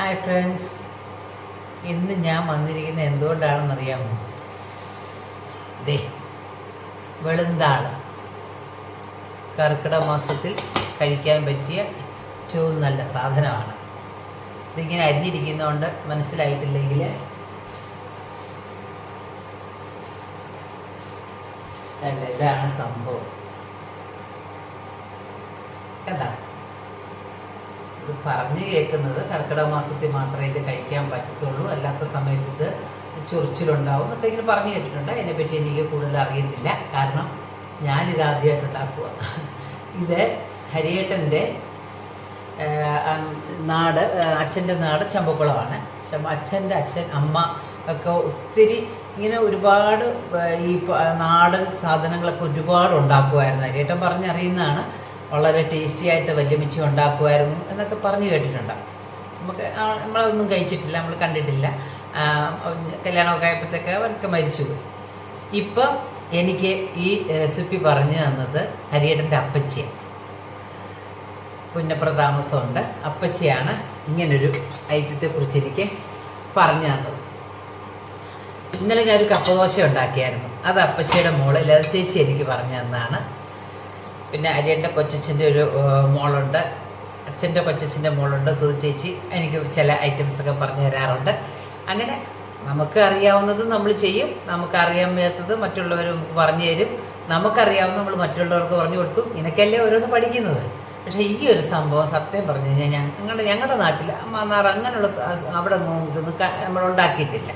Hi friends ഇന്ന് ഞാൻ വന്നിരിക്കുന്നത് എന്തുകൊണ്ടാണെന്നറിയാമോ? ദേ വെളുന്താൾ. കർക്കിടക മാസത്തിൽ കഴിക്കാൻ പറ്റിയ ഏറ്റവും നല്ല സാധനമാണ്. ഇതിങ്ങനെ അരിഞ്ഞിരിക്കുന്നതുകൊണ്ട് മനസ്സിലായിട്ടില്ലെങ്കിൽ ഇതാണ് സംഭവം. കണ്ട? പറഞ്ഞു കേൾക്കുന്നത് കർക്കിടക മാസത്തിൽ മാത്രമേ ഇത് കഴിക്കാൻ പറ്റത്തുള്ളൂ. അല്ലാത്ത സമയത്ത് ഇത് ചൊറിച്ചിലുണ്ടാവും എന്നൊക്കെ ഇങ്ങനെ പറഞ്ഞു കേട്ടിട്ടുണ്ട്. അതിനെപ്പറ്റി എനിക്ക് കൂടുതൽ അറിയത്തില്ല. കാരണം ഞാനിത് ആദ്യമായിട്ട് ഉണ്ടാക്കുക. ഇത് ഹരിയേട്ടന്റെ നാട് അച്ഛന്റെ നാട് ചമ്പക്കുളമാണ്. ചമ്പ- അച്ഛന്റെ അച്ഛൻ അമ്മ ഒക്കെ ഒത്തിരി ഇങ്ങനെ ഒരുപാട് ഈ നാടൻ സാധനങ്ങളൊക്കെ ഒരുപാട് ഉണ്ടാക്കുമായിരുന്നു. ഹരിയേട്ടൻ പറഞ്ഞറിയുന്നതാണ് വളരെ ടേസ്റ്റി ആയിട്ട് വല്യമിച്ചി ഉണ്ടാക്കുമായിരുന്നു എന്നൊക്കെ പറഞ്ഞു കേട്ടിട്ടുണ്ട്. നമുക്ക് നമ്മളതൊന്നും കഴിച്ചിട്ടില്ല നമ്മൾ കണ്ടിട്ടില്ല. കല്യാണമൊക്കെ ആയപ്പോഴത്തേക്ക് അവർക്ക് മരിച്ചു ഇപ്പം എനിക്ക് ഈ റെസിപ്പി പറഞ്ഞു തന്നത് ഹരിയേട്ടന്റെ അപ്പച്ചിയാണ്. പുന്നപ്ര താമസമുണ്ട് അപ്പച്ചിയാണ് ഇങ്ങനൊരു ഐറ്റത്തെക്കുറിച്ച് എനിക്ക് പറഞ്ഞു തന്നത്. ഇന്നലെ ഞാനൊരു കപ്പദോശ ഉണ്ടാക്കിയായിരുന്നു. അത് അപ്പച്ചിയുടെ മോൾ ലത ചേച്ചി എനിക്ക് പറഞ്ഞു തന്നതാണ്. പിന്നെ അരിയന്റെ കൊച്ചച്ഛന്റെ ഒരു മോളുണ്ട്. അച്ഛന്റെ കൊച്ചച്ഛന്റെ മോളുണ്ട് സുധി ചേച്ചി. എനിക്ക് ചില ഐറ്റംസ് ഒക്കെ പറഞ്ഞു തരാറുണ്ട്. അങ്ങനെ നമുക്ക് അറിയാവുന്നത് നമ്മൾ ചെയ്യും. നമുക്ക് അറിയാൻ വയ്യാത്തത് മറ്റുള്ളവർ നമുക്ക് പറഞ്ഞു തരും. നമുക്കറിയാവുന്ന നമ്മൾ മറ്റുള്ളവർക്ക് പറഞ്ഞു കൊടുക്കും. ഇങ്ങനെയൊക്കെയല്ലേ ഓരോന്ന് പഠിക്കുന്നത്. പക്ഷേ ഈ ഒരു സംഭവം സത്യം പറഞ്ഞു കഴിഞ്ഞാൽ ഞങ്ങളുടെ ഞങ്ങളുടെ നാട്ടിൽ മാന്നാർ അങ്ങനെയുള്ള അവിടെ ഇതൊന്നും നമ്മൾ ഉണ്ടാക്കിയിട്ടില്ല.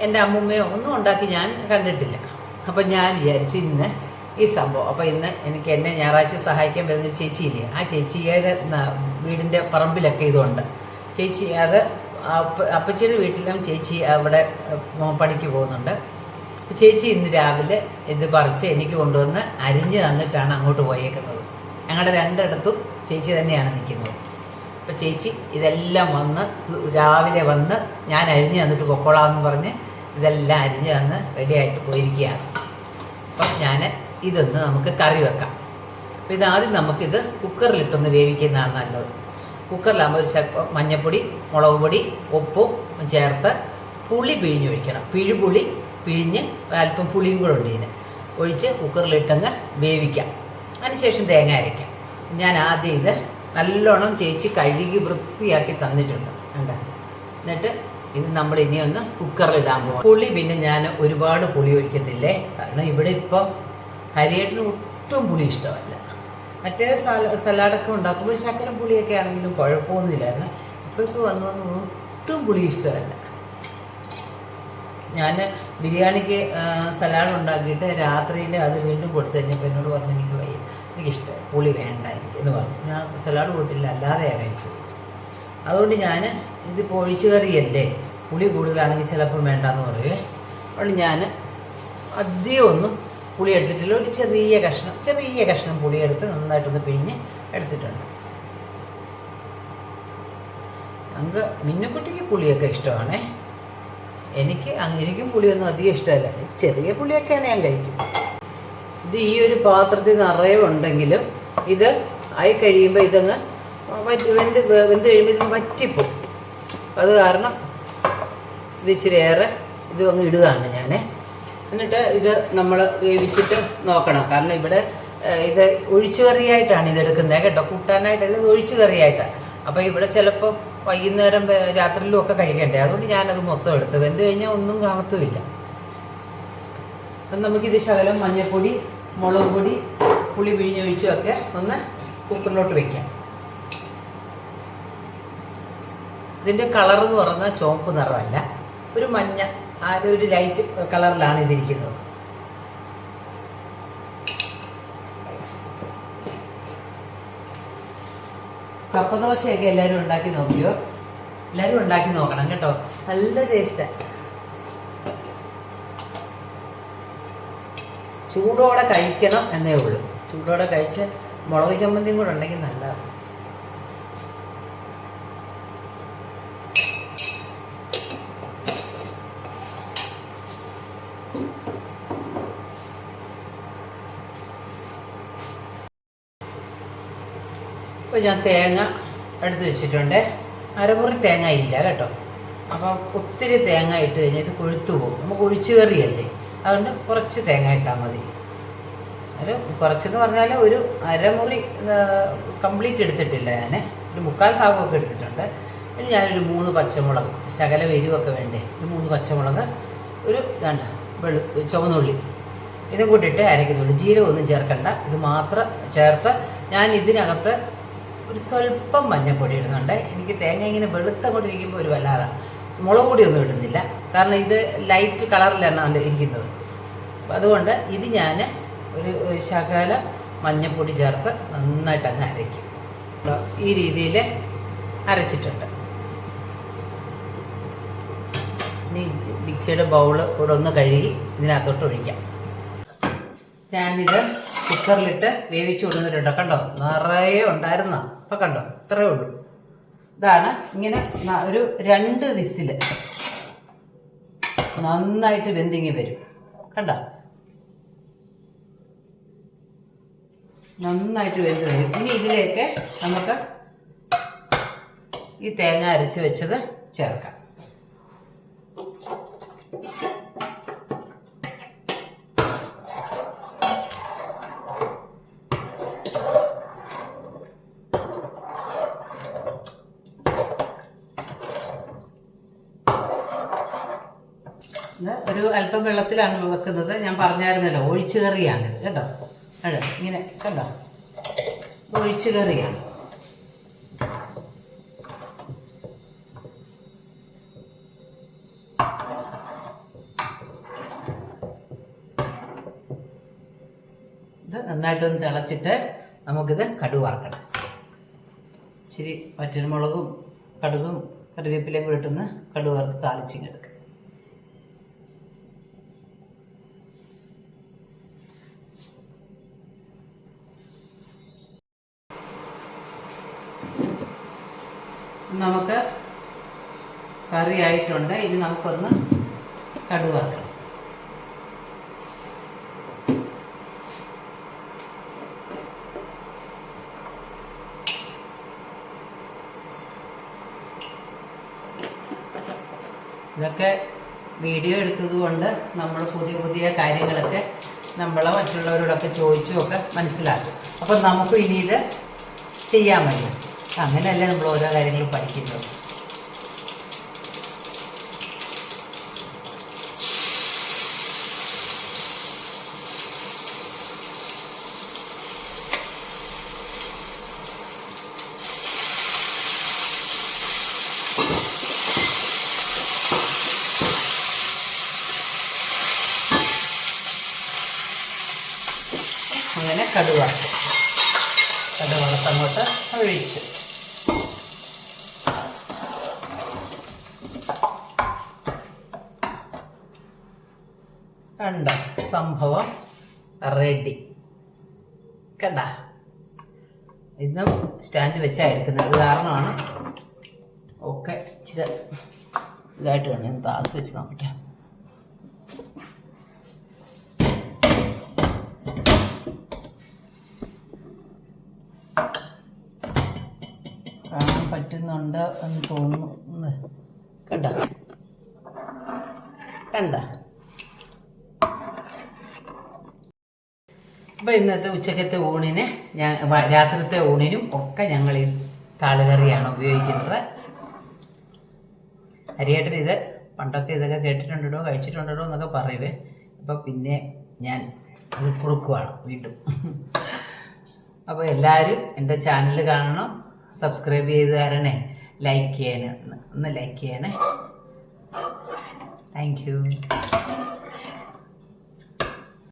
എന്റെ അമ്മൂമ്മയോ ഒന്നും ഉണ്ടാക്കി ഞാൻ കണ്ടിട്ടില്ല. അപ്പം ഞാൻ വിചാരിച്ചു ഇന്ന് ഈ സംഭവം. അപ്പോൾ ഇന്ന് എനിക്ക് എന്നെ ഞായറാഴ്ച സഹായിക്കാൻ വരുന്നൊരു ചേച്ചിയില്ലേ ആ ചേച്ചിയുടെ വീടിന്റെ പറമ്പിലൊക്കെ ഇതുണ്ട്. ചേച്ചി അത് അപ്പ അപ്പച്ചിയുടെ വീട്ടിലും ചേച്ചി അവിടെ പണിക്ക് പോകുന്നുണ്ട്. ചേച്ചി ഇന്ന് രാവിലെ ഇത് പറിച്ച് എനിക്ക് കൊണ്ടുവന്ന് അരിഞ്ഞ് തന്നിട്ടാണ് അങ്ങോട്ട് പോയേക്കുന്നത്. ഞങ്ങളുടെ രണ്ടിടത്തും ചേച്ചി തന്നെയാണ് നിൽക്കുന്നത്. അപ്പോൾ ചേച്ചി ഇതെല്ലാം വന്ന് രാവിലെ വന്ന് ഞാൻ അരിഞ്ഞ് തന്നിട്ട് പൊക്കോളാമെന്ന് പറഞ്ഞ് ഇതെല്ലാം അരിഞ്ഞ് തന്ന് റെഡിയായിട്ട് പോയിരിക്കുകയാണ്. അപ്പം ഞാൻ ഇതൊന്ന് നമുക്ക് കറി വെക്കാം. അപ്പോൾ ഇതാദ്യം നമുക്കിത് കുക്കറിലിട്ടൊന്ന് വേവിക്കുന്നതാണ് നല്ലത്. കുക്കറിലാകുമ്പോൾ ഒരു സ്വല്പം മഞ്ഞൾപ്പൊടി മുളക് പൊടി ഉപ്പും ചേർത്ത് പുളി പിഴിഞ്ഞൊഴിക്കണം. പിഴുപുളി പിഴിഞ്ഞ് അല്പം പുളിയും കൂടെ ഉണ്ട് ഇതിന്. ഒഴിച്ച് കുക്കറിലിട്ടങ്ങ് വേവിക്കാം. അതിനുശേഷം തേങ്ങ അരയ്ക്കാം. ഞാൻ ആദ്യം ഇത് നല്ലോണം ചേച്ചി കഴുകി വൃത്തിയാക്കി തന്നിട്ടുണ്ട്. കണ്ട? എന്നിട്ട് ഇത് നമ്മൾ ഇനി ഒന്ന് കുക്കറിലിടാൻ പോകും പുളി പിന്നെ ഞാൻ ഒരുപാട് പുളി ഒഴിക്കത്തില്ലേ? കാരണം ഇവിടെ ഇപ്പം ഹരിയേട്ടിന് ഒട്ടും പുളി ഇഷ്ടമല്ല. മറ്റേ സല സലാഡൊക്കെ ഉണ്ടാക്കുമ്പോൾ ശക്കര പുളിയൊക്കെ ആണെങ്കിലും കുഴപ്പമൊന്നുമില്ലായിരുന്നു. ഇപ്പോഴൊക്കെ വന്നു വന്ന് ഒട്ടും പുളി ഇഷ്ടമല്ല. ഞാൻ ബിരിയാണിക്ക് സലാഡ് ഉണ്ടാക്കിയിട്ട് രാത്രിയിൽ അത് വീണ്ടും കൊടുത്തു കഴിഞ്ഞപ്പോൾ എന്നോട് പറഞ്ഞു എനിക്ക് വയ്യ. എനിക്കിഷ്ടം പുളി വേണ്ട എനിക്ക് എന്ന് പറഞ്ഞു. ഞാൻ സലാഡ് കൂട്ടില്ല അല്ലാതെയാണ് കഴിച്ചത്. അതുകൊണ്ട് ഞാൻ ഇതിപ്പോൾ ഒഴിച്ചു കറിയല്ലേ? പുളി കൂടുതലാണെങ്കിൽ ചിലപ്പം വേണ്ടാന്ന് പറയുവേ അതുകൊണ്ട് ഞാൻ അധികം ഒന്നും പുളി എടുത്തിട്ടില്ല ഒരു ചെറിയ കഷ്ണം ചെറിയ കഷ്ണം പുളി എടുത്ത് നന്നായിട്ടൊന്ന് പിഴിഞ്ഞ് എടുത്തിട്ടുണ്ട്. അങ്ങ് മിന്നുക്കുട്ടിക്ക് പുളിയൊക്കെ ഇഷ്ടമാണേ. എനിക്ക് എനിക്കും പുളിയൊന്നും അധികം ഇഷ്ടമല്ല. ചെറിയ പുളിയൊക്കെയാണ് ഞാൻ കഴിക്കും. ഇത് ഈ ഒരു പാത്രത്തിൽ നിറയെ ഉണ്ടെങ്കിലും ഇത് ആയി കഴിയുമ്പോൾ ഇതങ്ങ് വറ്റി വെന്ത് വെന്ത് കഴിയുമ്പോൾ ഇത് വറ്റിപ്പോവും. അത് കാരണം ഇത് ഇച്ചിരി ഏറെ ഇത് അങ്ങ് ഇടുകയാണ് ഞാൻ എന്നിട്ട് ഇത് നമ്മൾ വേവിച്ചിട്ട് നോക്കണം. കാരണം ഇവിടെ ഇത് ഒഴിച്ചു കറിയായിട്ടാണ് ഇത് എടുക്കുന്നത് കേട്ടോ. കൂട്ടാനായിട്ടല്ല ഇത് ഒഴിച്ചു കറിയായിട്ടാണ് അപ്പോൾ ഇവിടെ ചിലപ്പോൾ വൈകുന്നേരം രാത്രിയിലും ഒക്കെ കഴിക്കണ്ടേ. അതുകൊണ്ട് ഞാനത് മൊത്തം എടുത്തു. വെന്ത് കഴിഞ്ഞാൽ ഒന്നും കാണത്തുമില്ല അപ്പം നമുക്കിത് ശകലം മഞ്ഞൾപ്പൊടി മുളക് പൊടി പുളി പിഴിഞ്ഞൊഴിച്ചും ഒക്കെ ഒന്ന് കുക്കറിലോട്ട് വെക്കാം. ഇതിന്റെ കളർ എന്ന് പറഞ്ഞാൽ ചുവപ്പ് നിറമല്ല. ഒരു മഞ്ഞ ആ ഒരു ലൈറ്റ് കളറിലാണ് ഇതിരിക്കുന്നത്. കപ്പദോശയൊക്കെ എല്ലാവരും ഉണ്ടാക്കി നോക്കിയോ? എല്ലാവരും ഉണ്ടാക്കി നോക്കണം കേട്ടോ. നല്ല ടേസ്റ്റാണ് ചൂടോടെ കഴിക്കണം എന്നേ ഉള്ളൂ. ചൂടോടെ കഴിച്ച് മുളക് ചമ്മന്തിയും കൂടെ ഉണ്ടെങ്കിൽ നല്ലതാണ്. ഇപ്പോൾ ഞാൻ തേങ്ങ എടുത്ത് വെച്ചിട്ടുണ്ട്. അരമുറി തേങ്ങ ഇല്ല കേട്ടോ. അപ്പോൾ ഒത്തിരി തേങ്ങ ഇട്ട് കഴിഞ്ഞാൽ ഇത് കൊഴുത്തു പോകും. നമുക്ക് ഒഴിച്ചു കറിയല്ലേ. അതുകൊണ്ട് കുറച്ച് തേങ്ങ ഇട്ടാൽ മതി. ഒരു കുറച്ചെന്ന് പറഞ്ഞാൽ ഒരു അരമുറി കംപ്ലീറ്റ് എടുത്തിട്ടില്ല ഞാൻ ഒരു മുക്കാൽ ഭാഗമൊക്കെ എടുത്തിട്ടുണ്ട്. പിന്നെ ഞാനൊരു മൂന്ന് പച്ചമുളക് ശകല എരിവൊക്കെ വേണ്ടേ. ഒരു മൂന്ന് പച്ചമുളക് ഒരു രണ്ട് വെളു ചുവന്നുള്ളി. ഇതും കൂട്ടിയിട്ട് അരയ്ക്കുന്നുള്ളൂ. ജീരകമൊന്നും ചേർക്കണ്ട. ഇത് മാത്രം ചേർത്ത് ഞാൻ ഇതിനകത്ത് ഒരു സ്വല്പം മഞ്ഞൾപ്പൊടി ഇടുന്നുണ്ട്. എനിക്ക് തേങ്ങ ഇങ്ങനെ വെളുത്ത കൊണ്ടിരിക്കുമ്പോൾ ഒരു വല്ലാതെ മുളക് പൊടിയൊന്നും ഇടുന്നില്ല. കാരണം ഇത് ലൈറ്റ് കളറിലാണ് ഇരിക്കുന്നത്. അതുകൊണ്ട് ഇത് ഞാൻ ഒരു ശകല മഞ്ഞൾപ്പൊടി ചേർത്ത് നന്നായിട്ട് അങ്ങ് അരയ്ക്കും. ഈ രീതിയിൽ അരച്ചിട്ടുണ്ട്. ഇനി മിക്സിയുടെ ബൗൾ കൂടെ ഒന്ന് കഴുകി ഇതിനകത്തോട്ട് ഒഴിക്കാം. ഞാനിത് കുക്കറിലിട്ട് വേവിച്ചു കൊടുത്തിട്ടുണ്ട്. കണ്ടോ? നിറയെ ഉണ്ടായിരുന്ന? ഇപ്പം കണ്ടോ? ഇത്രയേ ഉള്ളൂ. ഇതാണ് ഇങ്ങനെ ഒരു രണ്ട് വിസിൽ നന്നായിട്ട് വെന്തിങ്ങി വരും. കണ്ട? നന്നായിട്ട് വെന്ത് വരും. ഇനി ഇതിലേക്ക് നമുക്ക് ഈ തേങ്ങ അരച്ച് വെച്ചത് ചേർക്കാം ഇത് ഒരു അല്പം വെള്ളത്തിലാണ് വെക്കുന്നത്. ഞാൻ പറഞ്ഞായിരുന്നല്ലോ ഒഴിച്ചു കറിയാണിത് കേട്ടോ? അതെ ഇങ്ങനെ കണ്ടോ? ഒഴിച്ചു കറിയാണ്. ഇത് നന്നായിട്ടൊന്ന് തിളച്ചിട്ട് നമുക്കിത് കടുവാർക്കണം വറക്കണം. ഇച്ചിരി പച്ചമുളകും കടുകും കറിവേപ്പിലയും കൂടെ ഇട്ടൊന്ന് കടുക് വറുത്ത് നമുക്ക് കറി ആയിട്ടുണ്ട്. ഇനി നമുക്കൊന്ന് കടുക ഇതൊക്കെ വീഡിയോ എടുത്തത് കൊണ്ട് നമ്മൾ പുതിയ പുതിയ കാര്യങ്ങളൊക്കെ നമ്മൾ മറ്റുള്ളവരോടൊക്കെ ചോദിച്ചുമൊക്കെ മനസ്സിലാക്കും. അപ്പം നമുക്ക് ഇനി ഇത് ചെയ്യാൻ മതി അങ്ങനെയല്ലേ നമ്മൾ ഓരോ കാര്യങ്ങളും പഠിക്കുന്നത്. അങ്ങനെ കടുവാക്കും കടുവളത്തങ്ങോട്ട് ഒഴിച്ചു. കണ്ട സംഭവം റെഡി കണ്ട? ഇന്നും സ്റ്റാൻഡ് വെച്ചാണ് എടുക്കുന്നത് കാരണമാണ്. ഓക്കെ ഇച്ചിരി ഇതായിട്ട് വേണം. താഴ്ത്തി വെച്ച് നോക്കട്ടെ. കാണാൻ പറ്റുന്നുണ്ട് എന്ന് തോന്നുന്നു. കണ്ട? കണ്ട? അപ്പോൾ ഇന്നത്തെ ഉച്ചക്കത്തെ ഊണിന് ഞാൻ രാത്രിത്തെ ഊണിനും ഒക്കെ ഞങ്ങൾ ഈ താളുകറിയാണ് ഉപയോഗിക്കുന്നത്. ഹരിയേട്ടൻ ഇത് പണ്ടൊക്കെ ഇതൊക്കെ കേട്ടിട്ടുണ്ടോ കഴിച്ചിട്ടുണ്ടോ എന്നൊക്കെ പറയുവേ. അപ്പോൾ പിന്നെ ഞാൻ അത് കുറുക്കുവാണ് വീണ്ടും. അപ്പോൾ എല്ലാവരും എന്റെ ചാനൽ കാണണം സബ്സ്ക്രൈബ് ചെയ്ത് തരണേ ലൈക്ക് ചെയ്യണേ ഒന്ന് ലൈക്ക് ചെയ്യണേ. Thank you